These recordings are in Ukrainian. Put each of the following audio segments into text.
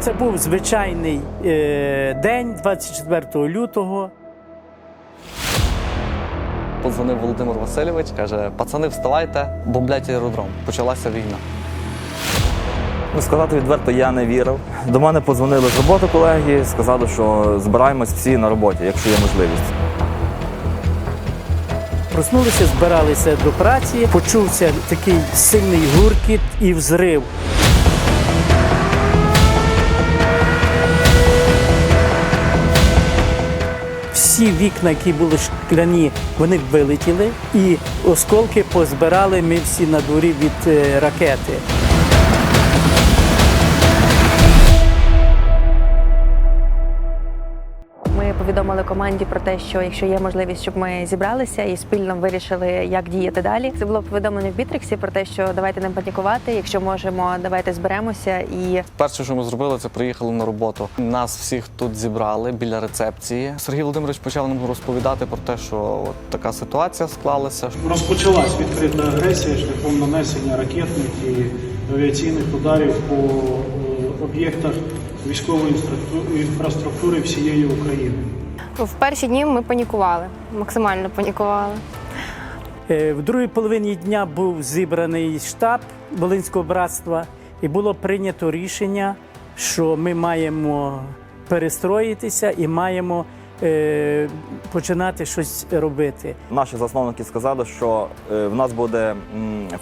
Це був звичайний е, день, 24 лютого. Подзвонив Володимир Васильович, каже: пацани, вставайте, бомблять аеродром. Почалася війна. Ну, сказати відверто, я не вірив. До мене подзвонили з роботи колеги, сказали, що збираємось всі на роботі, якщо є можливість. Проснулися, збиралися до праці. Почувся такий сильний гуркіт і взрив. Вікна, які були шкляні, вони вилетіли, і осколки позбирали ми всі на дворі від е, ракети. Повідомили команді про те, що якщо є можливість, щоб ми зібралися і спільно вирішили, як діяти далі. Це було повідомлено в Бітриксі про те, що давайте не панікувати. Якщо можемо, давайте зберемося і Перше, що ми зробили, це приїхали на роботу. Нас всіх тут зібрали біля рецепції. Сергій Володимирович почав нам розповідати про те, що от така ситуація склалася. Розпочалась відкрита агресія шляхом нанесення ракетних і авіаційних ударів по е, об'єктах військової інфраструктури всієї України. В перші дні ми панікували, максимально панікували. Е, В другій половині дня був зібраний штаб Волинського братства, і було прийнято рішення, що ми маємо перестроїтися і маємо е, починати щось робити. Наші засновники сказали, що е, в нас буде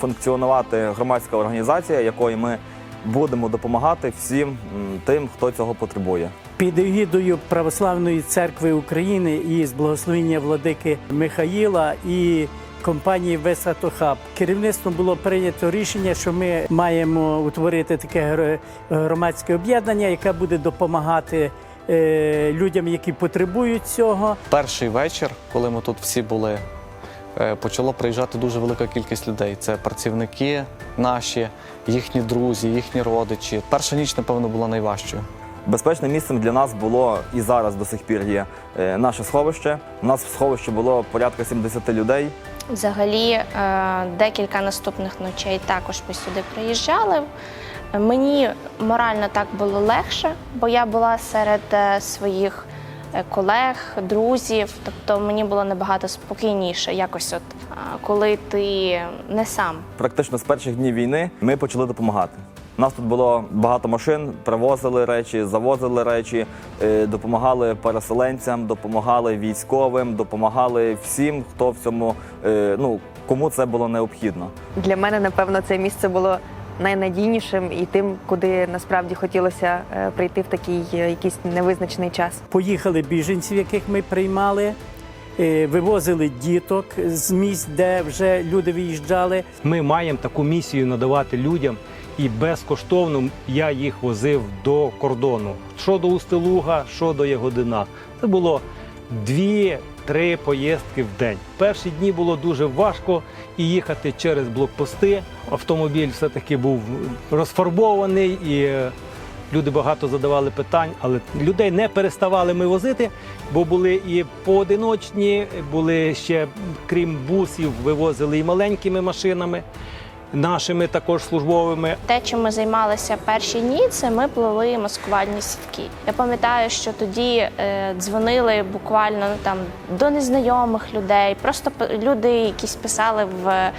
функціонувати громадська організація, якої ми будемо допомагати всім тим, хто цього потребує. Під егідою Православної церкви України і з благословення владики Михаїла і компанії Весатохаб керівництвом було прийнято рішення, що ми маємо утворити таке гро- громадське об'єднання, яке буде допомагати е, людям, які потребують цього. Перший вечір, коли ми тут всі були, почало приїжджати дуже велика кількість людей. Це працівники наші, їхні друзі, їхні родичі. Перша ніч, напевно, була найважчою. Безпечним місцем для нас було і зараз до сих пір є е, наше сховище. У нас в сховищі було порядка 70 людей. Взагалі, е, декілька наступних ночей також ми сюди приїжджали. Мені морально так було легше, бо я була серед е, своїх е, колег, друзів. Тобто мені було набагато спокійніше, якось от е, коли ти не сам. Практично з перших днів війни ми почали допомагати. У нас тут було багато машин, привозили речі, завозили речі, е, допомагали переселенцям, допомагали військовим, допомагали всім, хто в цьому е, ну кому це було необхідно. для мене, напевно, це місце було найнадійнішим і тим, куди насправді хотілося е, прийти в такий е, якийсь невизначений час. Поїхали біженців, яких ми приймали, е, вивозили діток з місць, де вже люди виїжджали. Ми маємо таку місію надавати людям, і безкоштовно я їх возив до кордону. Що до Устилуга, що до Ягодина. Це було дві-три поїздки в день. Перші дні було дуже важко і їхати через блокпости. Автомобіль все-таки був розфарбований і е, люди багато задавали питань, але людей не переставали ми возити, бо були і поодиночні, були ще, крім бусів, вивозили і маленькими машинами, нашими також службовими. Те, чим ми займалися перші дні, це ми плели маскувальні сітки. Я пам'ятаю, що тоді е, дзвонили буквально ну, там до незнайомих людей. Просто люди якісь писали в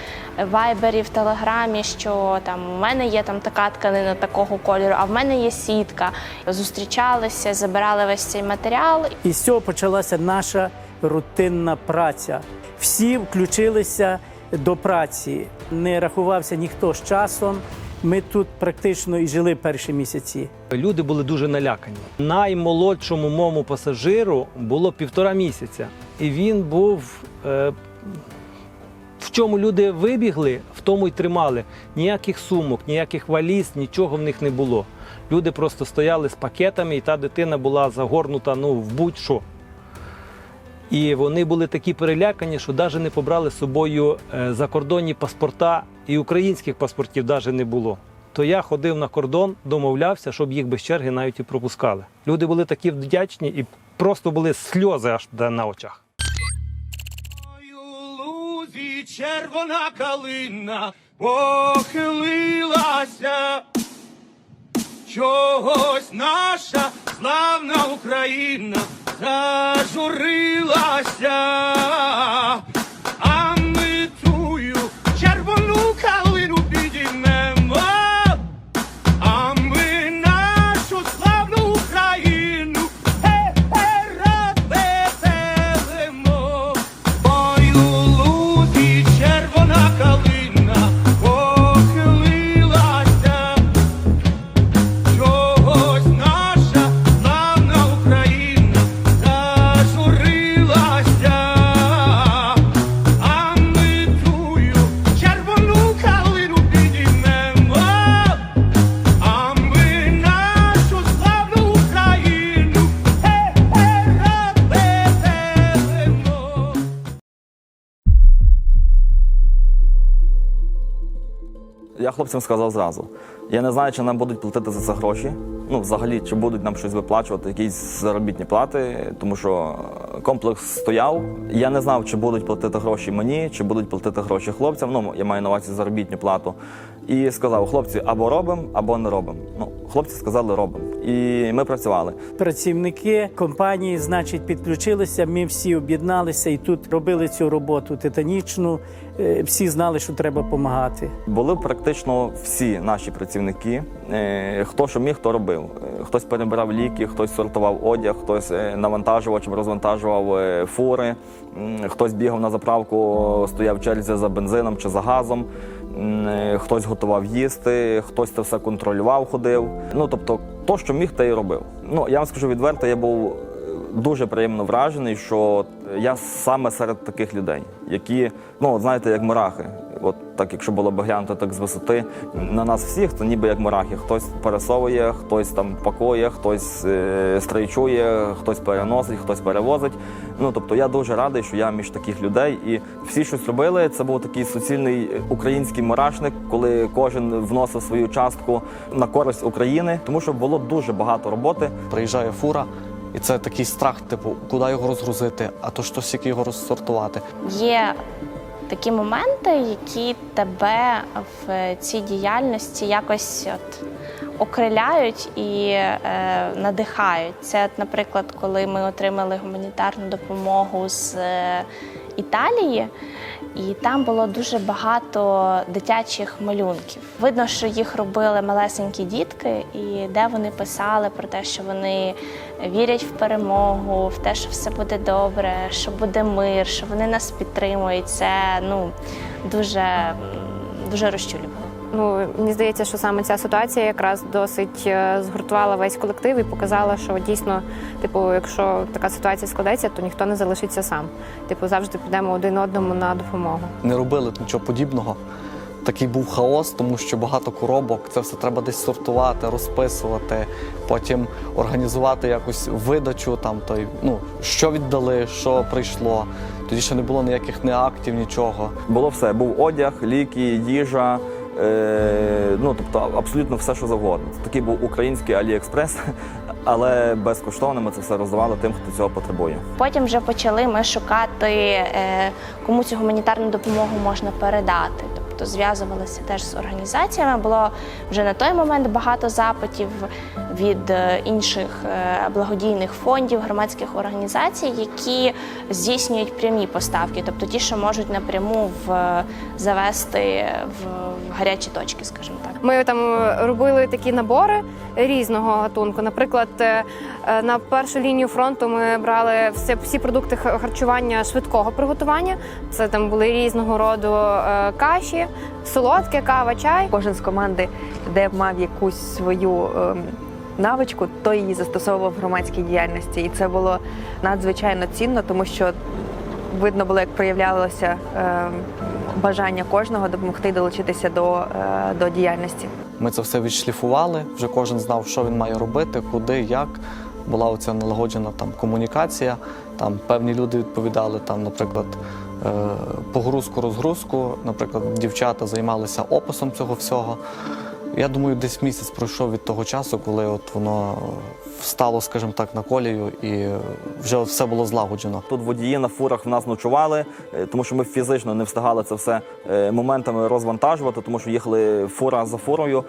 вайбері, в телеграмі, що там у мене є там така тканина такого кольору, а в мене є сітка. Зустрічалися, забирали весь цей матеріал І з цього почалася наша рутинна праця. Всі включилися до праці. Не рахувався ніхто з часом. Ми тут практично і жили перші місяці. Люди були дуже налякані. Наймолодшому моєму пасажиру було півтора місяця, і він був. Е, в чому люди вибігли, в тому й тримали. Ніяких сумок, ніяких валіз, нічого в них не було. Люди просто стояли з пакетами, і та дитина була загорнута ну, в будь-що. І вони були такі перелякані, що навіть не побрали з собою е, закордонні паспорта, і українських паспортів навіть не було. То я ходив на кордон, домовлявся, щоб їх без черги навіть і пропускали. Люди були такі вдячні і просто були сльози аж на очах. лузі червона калина похилилася, чогось наша славна Україна зажурилася, Я хлопцям сказав зразу. Я не знаю, чи нам будуть платити за це гроші. Ну, взагалі, чи будуть нам щось виплачувати, якісь заробітні плати, тому що е, комплекс стояв. Я не знав, чи будуть платити гроші мені, чи будуть платити гроші хлопцям. Ну, я маю на увазі заробітну плату. І сказав, хлопці, або робимо, або не робимо. Ну, хлопці сказали, робимо. І ми працювали. Працівники компанії, значить, підключилися. Ми всі об'єдналися і тут робили цю роботу титанічну. Е, Всі знали, що треба допомагати. Були практично всі наші працівники. Е, Хто що міг, то робив. Е, Хтось перебирав ліки, хтось сортував одяг, хтось навантажував чи розвантажував фури, хтось бігав на заправку, стояв в черзі за бензином чи за газом. Е, Хтось готував їсти, хтось це все контролював, ходив. Ну тобто, то, що міг, те й робив. Ну я вам скажу відверто, я був дуже приємно вражений, що я саме серед таких людей, які, ну знаєте, як мурахи. От так, якщо було б глянути так з висоти, на нас всіх це ніби як мурахи. Хтось пересовує, хтось там пакує, хтось е, стрейчує, хтось переносить, хтось перевозить. Ну тобто я дуже радий, що я між таких людей. І всі щось робили. Це був такий суцільний український мурашник, коли кожен вносив свою частку на користь України, тому що було дуже багато роботи. Приїжджає фура, і це такий страх, типу, куди його розгрузити, а то що стільки його розсортувати. Є такі моменти, які тебе в цій діяльності якось от окриляють і е, надихають. Це, от, наприклад, коли ми отримали гуманітарну допомогу з е, Італії. І там було дуже багато дитячих малюнків. Видно, що їх робили малесенькі дітки, і де вони писали про те, що вони вірять в перемогу, в те, що все буде добре, що буде мир, що вони нас підтримують. Це ну дуже, дуже розчулювало. Ну мені здається, що саме ця ситуація якраз досить е, згуртувала весь колектив і показала, що дійсно, типу, якщо така ситуація складеться, то ніхто не залишиться сам. Типу, завжди підемо один одному на допомогу. Не робили нічого подібного. Такий був хаос, тому що багато коробок, це все треба десь сортувати, розписувати, потім організувати якусь видачу, там той, ну, що віддали, що прийшло. Тоді ще не було ніяких не актів, нічого. Було все. Був одяг, ліки, їжа. Е, ну, тобто абсолютно все, що завгодно. Це такий був український Аліекспрес, але безкоштовно ми це все роздавали тим, хто цього потребує. Потім вже почали ми шукати, е, кому цю гуманітарну допомогу можна передати. Тобто зв'язувалися теж з організаціями. Було вже на той момент багато запитів від е, інших е, благодійних фондів, громадських організацій, які здійснюють прямі поставки, тобто ті, що можуть напряму в завести в, гарячі точки, скажімо так. Ми там робили такі набори різного гатунку. Наприклад, е, е, на першу лінію фронту ми брали всі, всі продукти харчування швидкого приготування. Це там були різного роду е, каші, солодке, кава, чай. Кожен з команди, де мав якусь свою ем, навичку, той її застосовував в громадській діяльності. І це було надзвичайно цінно, тому що видно було, як проявлялося ем, бажання кожного допомогти долучитися до, е, до діяльності. Ми це все відшліфували, вже кожен знав, що він має робити, куди, як. Була оця налагоджена там комунікація. Там певні люди відповідали, там, наприклад, е, погрузку, розгрузку. Наприклад, дівчата займалися описом цього всього. Я думаю, десь місяць пройшов від того часу, коли от воно встало, скажімо так, на колію, і вже все було злагоджено. Тут водії на фурах в нас ночували, е, тому що ми фізично не встигали це все е, моментами розвантажувати, тому що їхали фура за фурою.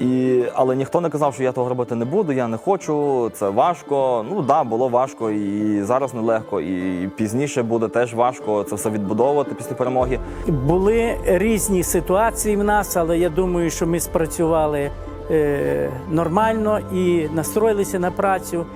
І, але ніхто не казав, що я того робити не буду, я не хочу, це важко. Ну так, да, було важко, і зараз нелегко, і пізніше буде теж важко це все відбудовувати після перемоги. Були різні ситуації в нас, але я думаю, що ми спрацювали е, нормально і настроїлися на працю,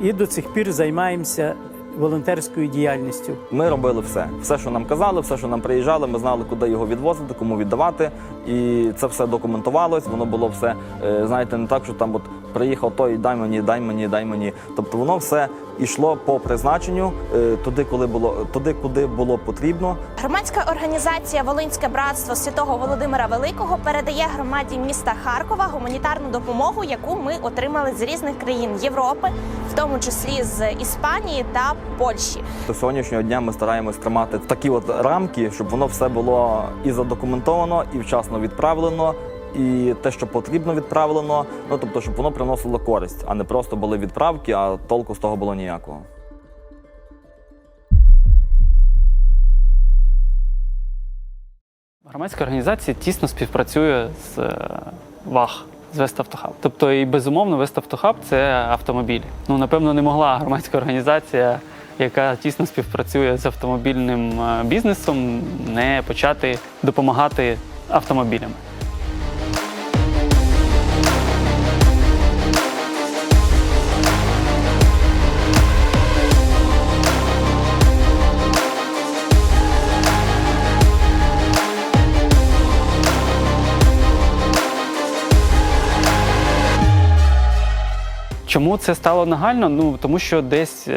і до цих пір займаємося волонтерською діяльністю. Ми робили все. Все, що нам казали, все, що нам приїжджали, ми знали, куди його відвозити, кому віддавати. І це все документувалось. Воно було все, е, знаєте, не так, що там от приїхав той, дай мені, дай мені, дай мені. Тобто воно все йшло по призначенню е, туди, коли було туди, куди було потрібно. Громадська організація Волинське братство Святого Володимира Великого передає громаді міста Харкова гуманітарну допомогу, яку ми отримали з різних країн Європи, в тому числі з Іспанії та Польщі. До сьогоднішнього дня ми стараємось тримати такі от рамки, щоб воно все було і задокументовано, і вчасно відправлено. І те, що потрібно, відправлено. Ну тобто, щоб воно приносило користь, а не просто були відправки, а толку з того було ніякого. Громадська організація тісно співпрацює з з Веставтохаб. Тобто, і безумовно, Веставтохаб це автомобілі. Ну, напевно, не могла громадська організація, яка тісно співпрацює з автомобільним е, бізнесом, не почати допомагати автомобілям. Чому це стало нагально? Ну тому що десь е,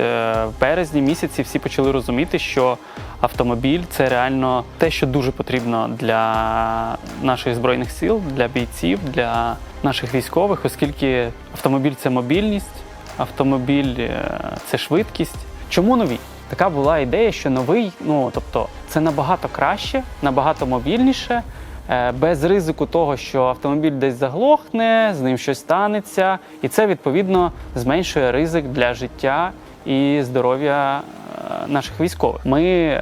в березні місяці всі почали розуміти, що автомобіль це реально те, що дуже потрібно для наших збройних сил, для бійців, для наших військових, оскільки автомобіль це мобільність, автомобіль е, це швидкість. Чому нові? Така була ідея, що новий, ну тобто, це набагато краще, набагато мобільніше. Е, без ризику того, що автомобіль десь заглохне, з ним щось станеться, і це відповідно зменшує ризик для життя і здоров'я е, наших військових. Ми е,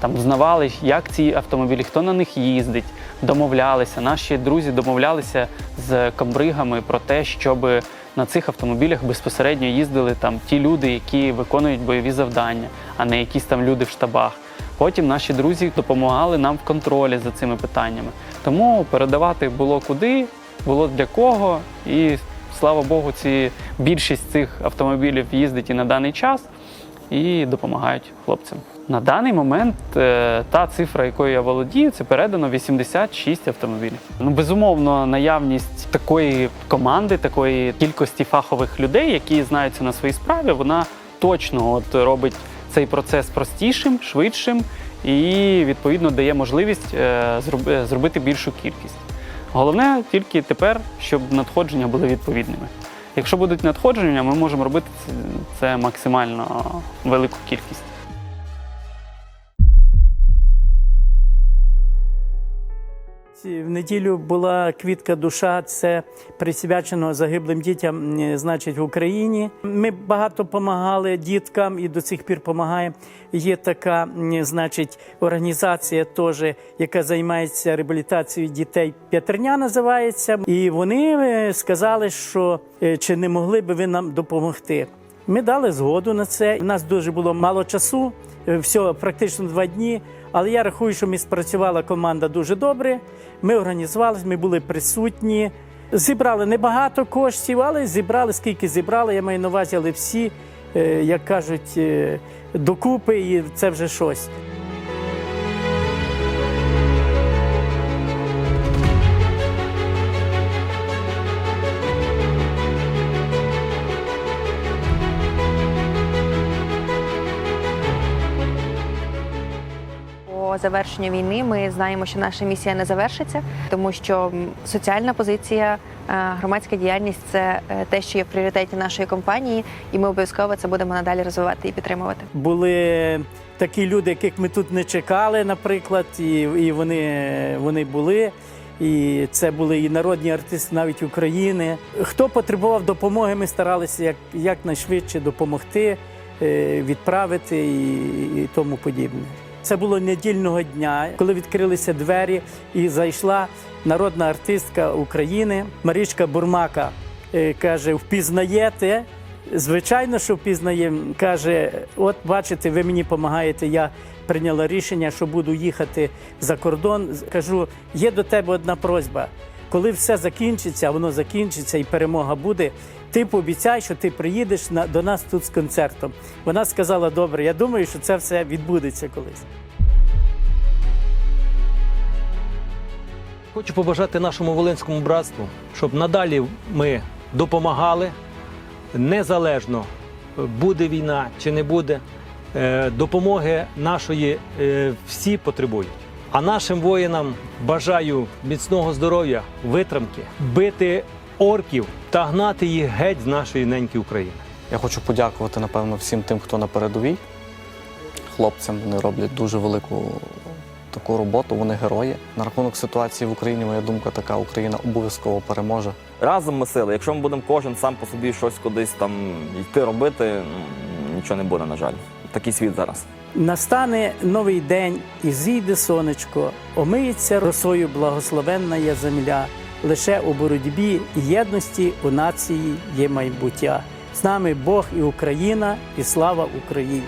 там знавали, як ці автомобілі, хто на них їздить, домовлялися. Наші друзі домовлялися з комбригами про те, щоб на цих автомобілях безпосередньо їздили там ті люди, які виконують бойові завдання, а не якісь там люди в штабах. Потім наші друзі допомагали нам в контролі за цими питаннями. Тому передавати було куди, було для кого. І слава Богу, ці більшість цих автомобілів їздить і на даний час і допомагають хлопцям. На даний момент е, та цифра, якою я володію, це передано 86 автомобілів. Ну безумовно, наявність такої команди, такої кількості фахових людей, які знаються на своїй справі, вона точно от робить цей процес простішим, швидшим і відповідно дає можливість е, зробити більшу кількість. Головне тільки тепер, щоб надходження були відповідними. Якщо будуть надходження, ми можемо робити це максимально велику кількість. В неділю була квітка душа, це присвячено загиблим дітям, е, значить, в Україні. Ми багато допомагали діткам і до цих пір допомагаємо. Є така, значить, організація, теж, яка займається реабілітацією дітей. П'ятерня називається. І вони е, сказали, що е, чи не могли би ви нам допомогти. Ми дали згоду на це. У нас дуже було мало часу, е, всього практично два дні. Але я рахую, що ми спрацювала команда дуже добре. Ми організувалися, ми були присутні. Зібрали небагато коштів, але зібрали скільки зібрали. Я маю на увазі, але всі, е, як кажуть, е, докупи, і це вже щось. Завершенню війни ми знаємо, що наша місія не завершиться, тому що соціальна позиція, е, громадська діяльність це е, те, що є в пріоритеті нашої компанії, і ми обов'язково це будемо надалі розвивати і підтримувати. Були такі люди, яких ми тут не чекали, наприклад, і, і вони, вони були. І це були і народні артисти навіть України. Хто потребував допомоги, ми старалися як, якнайшвидше допомогти, е, відправити і, і тому подібне. Це було недільного дня, коли відкрилися двері, і зайшла народна артистка України Марічка Бурмака. Е, Каже: впізнаєте? Звичайно, що впізнаємо. Каже: от бачите, ви мені допомагаєте. Я прийняла рішення, що буду їхати за кордон. Кажу, є до тебе одна просьба. Коли все закінчиться, воно закінчиться і перемога буде. Ти пообіцяй, що ти приїдеш на, до нас тут з концертом. Вона сказала: добре, я думаю, що це все відбудеться колись. Хочу побажати нашому волинському братству, щоб надалі ми допомагали незалежно буде війна чи не буде. е, Допомоги нашої е, всі потребують. А нашим воїнам бажаю міцного здоров'я, витримки, бити орків та гнати їх геть з нашої неньки України. Я хочу подякувати, напевно, всім тим, хто на передовій. Хлопцям вони роблять дуже велику таку роботу, вони герої. На рахунок ситуації в Україні, моя думка така, Україна обов'язково переможе. Разом ми сили. Якщо ми будемо кожен сам по собі щось кудись там йти робити, нічого не буде, на жаль. Такий світ зараз. Настане новий день, і зійде сонечко, омиється росою благословенна я земля. Лише у боротьбі і єдності у нації є майбуття. З нами Бог і Україна, і слава Україні!